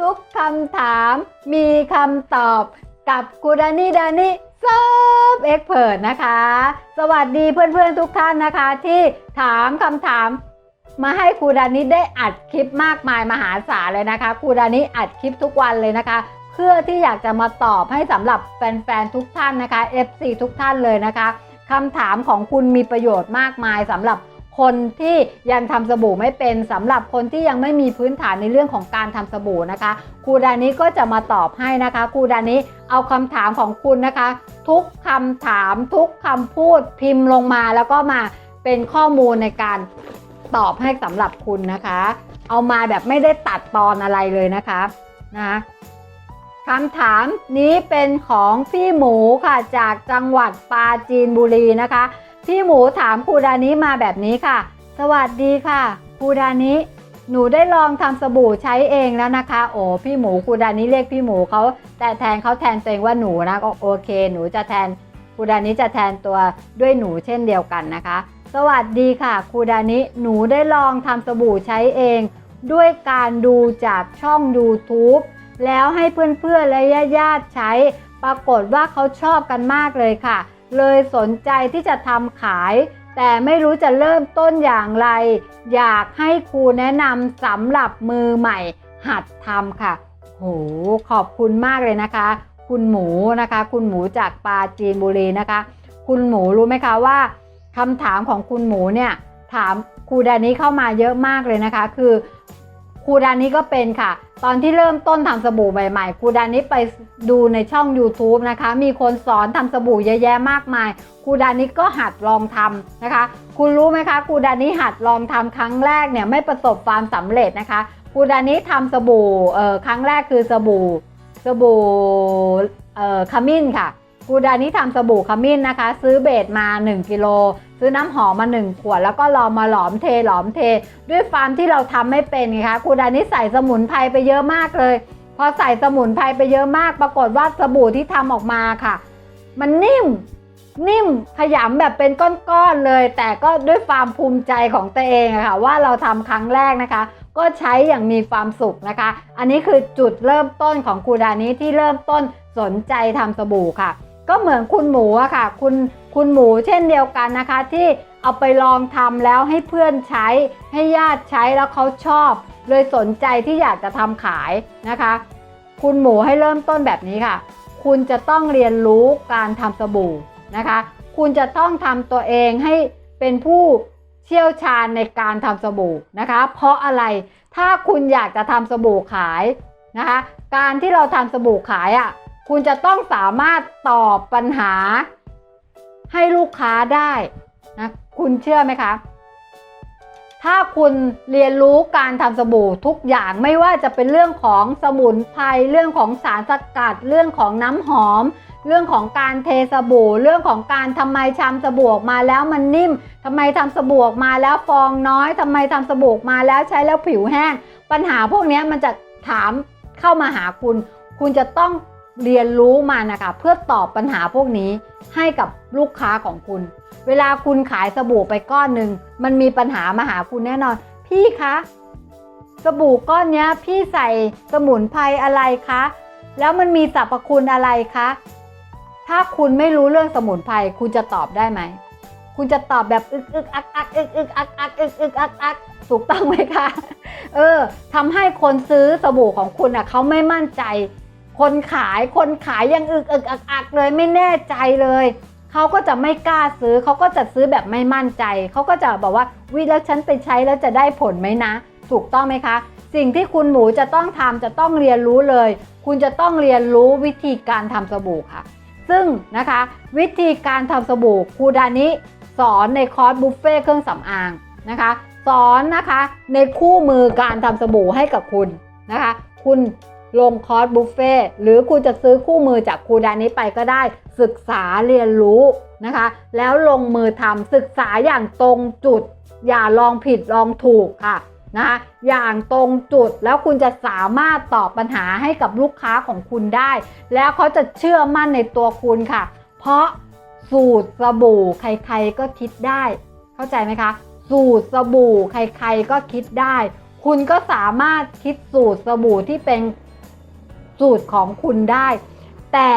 ทุกคำถามมีคำตอบกับกูดานี่ดานี่เซิร์ฟเอ็กเพรสนะคะ สวัสดีเพื่อนๆทุกท่านนะคะ ที่ถามคำถามมาให้ครูดานิได้อัดคลิปมากมายมหาศาลเลยนะคะครูดานิอัดคลิปทุกวันเลยนะคะ เพื่อที่อยากจะมาตอบให้สำหรับแฟนๆทุกท่านนะคะ FC ทุกท่านเลยนะคะคำถามของคุณมีประโยชน์มากมายสำหรับ คนที่ยังทำสบู่ไม่เป็นสำหรับคนที่ยังไม่มีพื้นฐานในเรื่องของการทำสบู่นะคะครูดานิก็จะมาตอบให้นะคะครูดานิเอาคำถามของคุณนะคะ ทุกคำถามทุกคำพูดพิมพ์ลงมาแล้วก็มาเป็นข้อมูลในการตอบให้สำหรับคุณนะคะ เอามาแบบไม่ได้ตัดตอนอะไรเลยนะคะนะคะคำถามนี้เป็นของพี่หมูค่ะจากจังหวัดปราจีนบุรีนะคะ พี่หมูถามครูดานิมาแบบนี้ค่ะ สวัสดีค่ะครูดานิหนูได้ลองทำสบู่ใช้เองแล้วนะคะ โอ้พี่หมูครูดานิเรียกพี่หมูเขาแต่แทนเขาแทนตัวเองว่าหนูนะก็โอเค หนูจะแทนครูดานิจะแทนตัวด้วยหนูเช่นเดียวกันนะคะ สวัสดีค่ะครูดานิหนูได้ลองทำสบู่ใช้เอง ด้วยการดูจากช่อง YouTube แล้วให้เพื่อนๆและญาติๆใช้ ปรากฏว่าเขาชอบกันมากเลยค่ะ เลยสนใจที่จะทำขาย แต่ไม่รู้จะเริ่มต้นอย่างไร อยากให้ครูแนะนำสำหรับมือใหม่ หัดทำค่ะ โห ขอบคุณมากเลยนะคะ คุณหมูนะคะ คุณหมูจากปาจีนบุรีนะคะ คุณหมูรู้ไหมคะว่าคำถามของคุณหมูเนี่ยถามครูดานี้เข้ามาเยอะมากเลยนะคะ คือ ครูดานี้ก็เป็นค่ะ ตอนที่เริ่มต้นทำสบู่ใหม่ๆครูดานี้ไปดูในช่อง YouTube นะคะ มีคนสอนทำสบู่เยอะแยะมากมายครูดานี้ก็หัดลองทำนะคะ คุณรู้ไหมคะครูดานี้หัดลองทำครั้งแรกเนี่ยไม่ประสบความสำเร็จนะคะครูดานี้ทำสบู่เอ่อครั้งแรกคือสบู่สบู่เอ่อขมิ้นค่ะ ครูดานี้ทำสบู่ขมิ้นนะคะ ซื้อเบสมา 1กิโลซื้อน้ำหอมมา 1 ขวด แล้วก็ลองมาหลอมเทหลอมเท ด้วยฟาร์มที่เราทำไม่เป็นไงคะครูดานี้ใส่สมุนไพรไปเยอะมากเลย พอใส่สมุนไพรไปเยอะมาก ปรากฏว่าสบู่ที่ทำออกมาค่ะ มันนิ่มนิ่มขยำแบบเป็นก้อนๆเลย แต่ก็ด้วยความภูมิใจของตัวเองอะค่ะว่าเราทำครั้งแรกนะคะ ก็ใช้อย่างมีความสุขนะคะ อันนี้คือจุดเริ่มต้นของครูดานี้ที่เริ่มต้นสนใจทำสบู่ค่ะ ก็เหมือนคุณหมูอะค่ะ คุณคุณหมูเช่นเดียวกันนะคะ ที่เอาไปลองทำแล้วให้เพื่อนใช้ให้ญาติใช้แล้วเขาชอบ เลยสนใจที่อยากจะทำขายนะคะ คุณหมูให้เริ่มต้นแบบนี้ค่ะ คุณจะต้องเรียนรู้การทำสบู่นะคะ คุณจะต้องทำตัวเองให้เป็นผู้เชี่ยวชาญในการทำสบู่นะคะ เพราะอะไรถ้าคุณอยากจะทำสบู่ขายนะคะ การที่เราทำสบู่ขายอะ่ะ คุณจะต้องสามารถตอบปัญหาให้ลูกค้าได้นะคุณเชื่อไหมคะ ถ้าคุณเรียนรู้การทำสบู่ทุกอย่างไม่ว่าจะเป็นเรื่องของสมุนไพรเรื่องของสารสกัด เรื่องของน้ำหอม เรื่องของการเทสบู่ เรื่องของการทำไมทำสบู่ออกมาแล้วมันนิ่มทำไมทำสบู่ออกมาแล้วฟองน้อยทำไมทำสบู่ออกมาแล้วใช้แล้วผิวแห้ง ปัญหาพวกนี้มันจะถามเข้ามาหาคุณ คุณจะต้อง เรียนรู้มานะคะเพื่อตอบปัญหาพวกนี้ให้กับลูกค้าของคุณ เวลาคุณขายสบู่ไปก้อนหนึ่งมันมีปัญหามาหาคุณแน่นอน พี่คะสบู่ก้อนนี้พี่ใส่สมุนไพรอะไรคะ แล้วมันมีสรรพคุณอะไรคะ ถ้าคุณไม่รู้เรื่องสมุนไพรคุณจะตอบได้ไหม คุณจะตอบแบบอึกอึกอักอักอึกอึกอักอักอึกอึกอักอักถูกต้องไหมคะ เออทำให้คนซื้อสบู่ของคุณอะเขาไม่มั่นใจ คนขายคนขายยังอึกอึกอักอักเลยไม่แน่ใจเลยเขาก็จะไม่กล้าซื้อเขาก็จะซื้อแบบไม่มั่นใจเขาก็จะบอกว่าวิแล้วฉันไปใช้แล้วจะได้ผลไหมนะ ถูกต้องไหมคะ สิ่งที่คุณหมูจะต้องทำจะต้องเรียนรู้เลย คุณจะต้องเรียนรู้วิธีการทำสบู่ค่ะ ซึ่งนะคะวิธีการทำสบู่ครูดานิสอนในคอร์สบุฟเฟ่เครื่องสำอางนะคะสอนนะคะในคู่มือการทำสบู่ให้กับคุณนะคะ คุณ ลงคอร์สบุฟเฟ่หรือคุณจะซื้อคู่มือจากครูดานิไปก็ได้ ศึกษาเรียนรู้นะคะ แล้วลงมือทำศึกษาอย่างตรงจุด อย่าลองผิดลองถูกค่ะนะคะอย่างตรงจุดแล้วคุณจะสามารถตอบปัญหาให้กับลูกค้าของคุณได้ แล้วเขาจะเชื่อมั่นในตัวคุณค่ะ เพราะสูตรสบู่ใครๆก็คิดได้ เข้าใจไหมคะ สูตรสบู่ใครๆก็คิดได้ คุณก็สามารถคิดสูตรสบู่ที่เป็น สูตรของคุณได้ แต่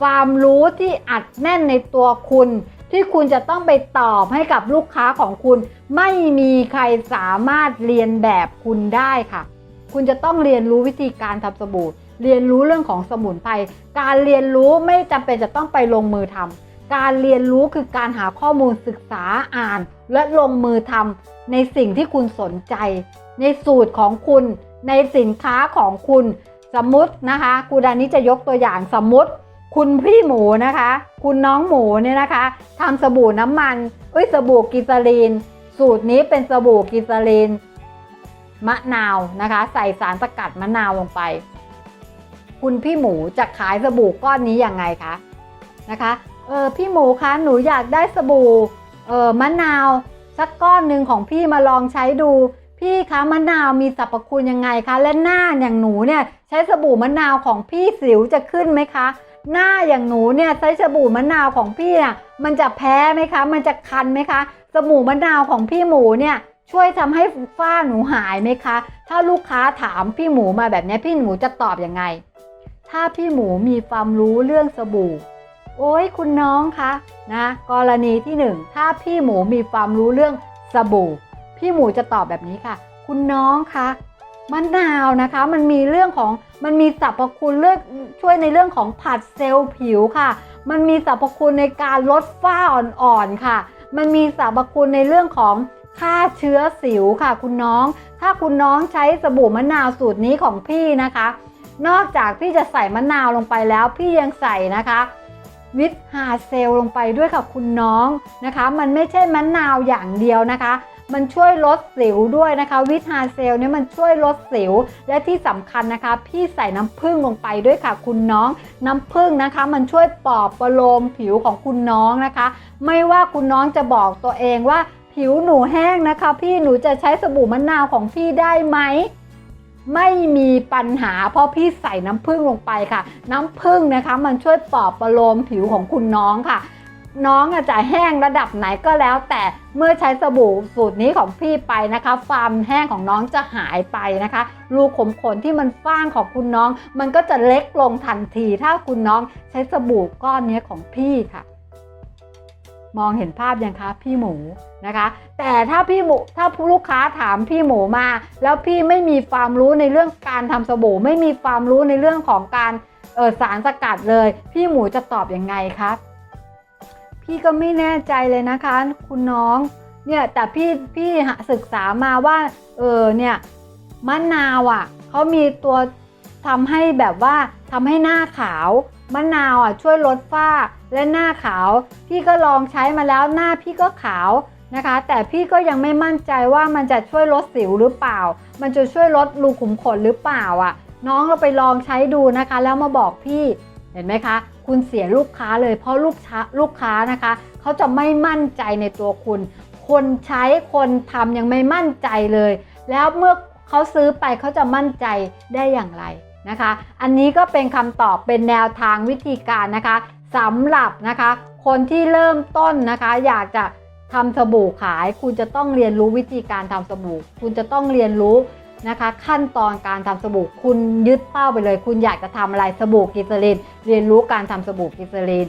ความรู้ที่อัดแน่นในตัวคุณ ที่คุณจะต้องไปตอบให้กับลูกค้าของคุณ ไม่มีใครสามารถเรียนแบบคุณได้ค่ะ คุณจะต้องเรียนรู้วิธีการทำสบู่ เรียนรู้เรื่องของสมุนไพรการเรียนรู้ไม่จำเป็นจะต้องไปลงมือทำการเรียนรู้คือการหาข้อมูลศึกษาอ่าน และลงมือทำในสิ่งที่คุณสนใจ ในสูตรของคุณ ในสินค้าของคุณ สมมตินะคะครูดานี้จะยกตัวอย่างสมมติ คุณพี่หมูนะคะ คุณน้องหมูเนี่ยนะคะทำสบู่น้ำมันเอ้ยสบู่กิซาลีน สูตรนี้เป็นสบู่กิซาลีนมะนาวนะคะ ใส่สารสกัดมะนาวลงไป คุณพี่หมูจะขายสบู่ก้อนนี้ยังไงคะนะคะเออพี่หมูคะหนูอยากได้สบู่เออมะนาวสักก้อนหนึ่งของพี่มาลองใช้ดู พี่คะมะนาวมีสรรพคุณยังไงคะ และหน้าอย่างหนูเนี่ยใช้สบู่มะนาวของพี่สิวจะขึ้นไหมคะ หน้าอย่างหนูเนี่ยใช้สบู่มะนาวของพี่น่ะมันจะแพ้ไหมคะ มันจะคันไหมคะ สบู่มะนาวของพี่หมูเนี่ยช่วยทำให้ฝ้าหนูหายไหมคะ ถ้าลูกค้าถามพี่หมูมาแบบนี้พี่หมูจะตอบยังไง ถ้าพี่หมูมีความรู้เรื่องสบู่ โอ้ยคุณน้องคะนะกรณีที่หนึ่งถ้าพี่หมูมีความรู้เรื่องสบู่ พี่หมูจะตอบแบบนี้ค่ะ คุณน้องคะมะนาวนะคะ มันมีเรื่องของมันมีสรรพคุณเรื่องช่วยในเรื่องของผัดเซลล์ผิวค่ะ มันมีสรรพคุณในการลดฝ้าอ่อนๆค่ะ มันมีสรรพคุณในเรื่องของฆ่าเชื้อสิวค่ะ คุณน้อง ถ้าคุณน้องใช้สบู่มะนาวสูตรนี้ของพี่นะคะ นอกจากพี่จะใส่มะนาวลงไปแล้ว พี่ยังใส่นะคะวิตฮาเซลลงไปด้วยค่ะคุณน้องนะคะ มันไม่ใช่มะนาวอย่างเดียวนะคะ มันช่วยลดสิวด้วยนะคะวิตฮาเซลเนี่ยมันช่วยลดสิว และที่สำคัญนะคะ พี่ใส่น้ำผึ้งลงไปด้วยค่ะคุณน้อง น้ำผึ้งนะคะ มันช่วยปลอบประโลมผิวของคุณน้องนะคะ ไม่ว่าคุณน้องจะบอกตัวเองว่า ผิวหนูแห้งนะคะ พี่หนูจะใช้สบู่มะนาวของพี่ได้ไหมไม่มีปัญหาเพราะพี่ใส่น้ำผึ้งลงไปค่ะ น้ำผึ้งนะคะ มันช่วยปลอบประโลมผิวของคุณน้องค่ะ น้องอาจจะแห้งระดับไหนก็แล้ว แต่เมื่อใช้สบู่สูตรนี้ของพี่ไปนะคะ ความแห้งของน้องจะหายไปนะคะ รูขุมขนที่มันฟ้างของคุณน้อง มันก็จะเล็กลงทันที ถ้าคุณน้องใช้สบู่ก้อนนี้ของพี่ค่ะ มองเห็นภาพยังคะพี่หมูนะคะ แต่ถ้าพี่หมูถ้าผู้ลูกค้าถามพี่หมูมา แล้วพี่ไม่มีความรู้ในเรื่องการทำสบู่ ไม่มีความรู้ในเรื่องของการสารสกัดเลย พี่หมูจะตอบยังไงครับ พี่ก็ไม่แน่ใจเลยนะคะ คุณน้อง เนี่ยแต่พี่พี่ศึกษามาว่า เออเนี่ยมะนาวอะเขามีตัวทำให้แบบว่าทำให้หน้าขาวมะนาวอะช่วยลดฝ้าและหน้าขาว พี่ก็ลองใช้มาแล้วหน้าพี่ก็ขาวนะคะ แต่พี่ก็ยังไม่มั่นใจว่ามันจะช่วยลดสิวหรือเปล่า มันจะช่วยลดรูขุมขนหรือเปล่าอะ น้องเราไปลองใช้ดูนะคะ แล้วมาบอกพี่ ห็นไหมคะ คุณเสียลูกค้าเลยเพราะลูกค้าลูกค้านะคะเขาจะไม่มั่นใจในตัวคุณ คนใช้คนทำยังไม่มั่นใจเลย แล้วเมื่อเขาซื้อไปเขาจะมั่นใจได้อย่างไรนะคะ อันนี้ก็เป็นคำตอบเป็นแนวทางวิธีการนะคะสำหรับนะคะ คนที่เริ่มต้นนะคะ อยากจะทำสบู่ขาย คุณจะต้องเรียนรู้วิธีการทำสบู่ คุณจะต้องเรียนรู้ นะคะ ขั้นตอนการทำสบู่คุณยึดเป้าไปเลย คุณอยากจะทำอะไรสบู่กิซลิน เรียนรู้การทำสบู่กิซลิน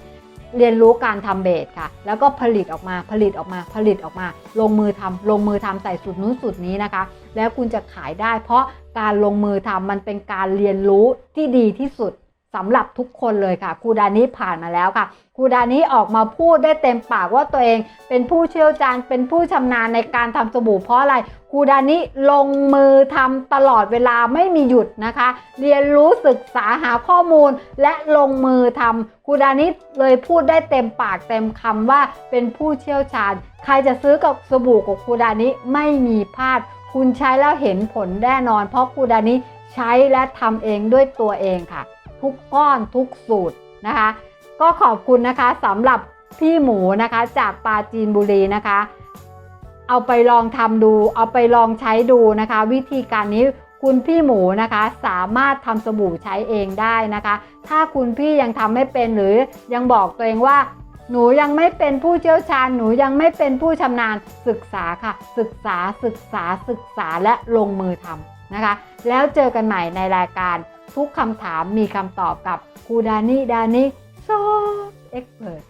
เรียนรู้การทำเบสค่ะ แล้วก็ผลิตออกมาผลิตออกมาผลิตออกมา ลงมือทำลงมือทำใส่สูตรนู้นสูตรนี้นะคะ แล้วคุณจะขายได้ เพราะการลงมือทำมันเป็นการเรียนรู้ที่ดีที่สุด สำหรับทุกคนเลยค่ะครูดานี้ผ่านมาแล้วค่ะครูดานี้ออกมาพูดได้เต็มปากว่าตัวเองเป็นผู้เชี่ยวชาญเป็นผู้ชำนาญในการทำสบู่เพราะอะไรครูดานี้ลงมือทำตลอดเวลาไม่มีหยุดนะคะ เรียนรู้ศึกษาหาข้อมูลและลงมือทำครูดานี้เลยพูดได้เต็มปากเต็มคำว่าเป็นผู้เชี่ยวชาญ ใครจะซื้อกับสบู่ของครูดานี้ไม่มีพลาด คุณใช้แล้วเห็นผลแน่นอน เพราะครูดานี้ใช้และทำเองด้วยตัวเองค่ะ ทุกก้อนทุกสูตรนะคะ ก็ขอบคุณนะคะสำหรับพี่หมูนะคะจากปาจีนบุรีนะคะ เอาไปลองทำดู เอาไปลองใช้ดูนะคะ วิธีการนี้คุณพี่หมูนะคะสามารถทำสบู่ใช้เองได้นะคะ ถ้าคุณพี่ยังทำไม่เป็นหรือยังบอกตัวเองว่า หนูยังไม่เป็นผู้เชี่ยวชาญ หนูยังไม่เป็นผู้ชำนาญศึกษาค่ะ ศึกษาศึกษาศึกษาและลงมือทำนะคะ แล้วเจอกันใหม่ในรายการ ทุกคำถามมีคำตอบกับครูดานี่ดานิโซเอ็กเพรส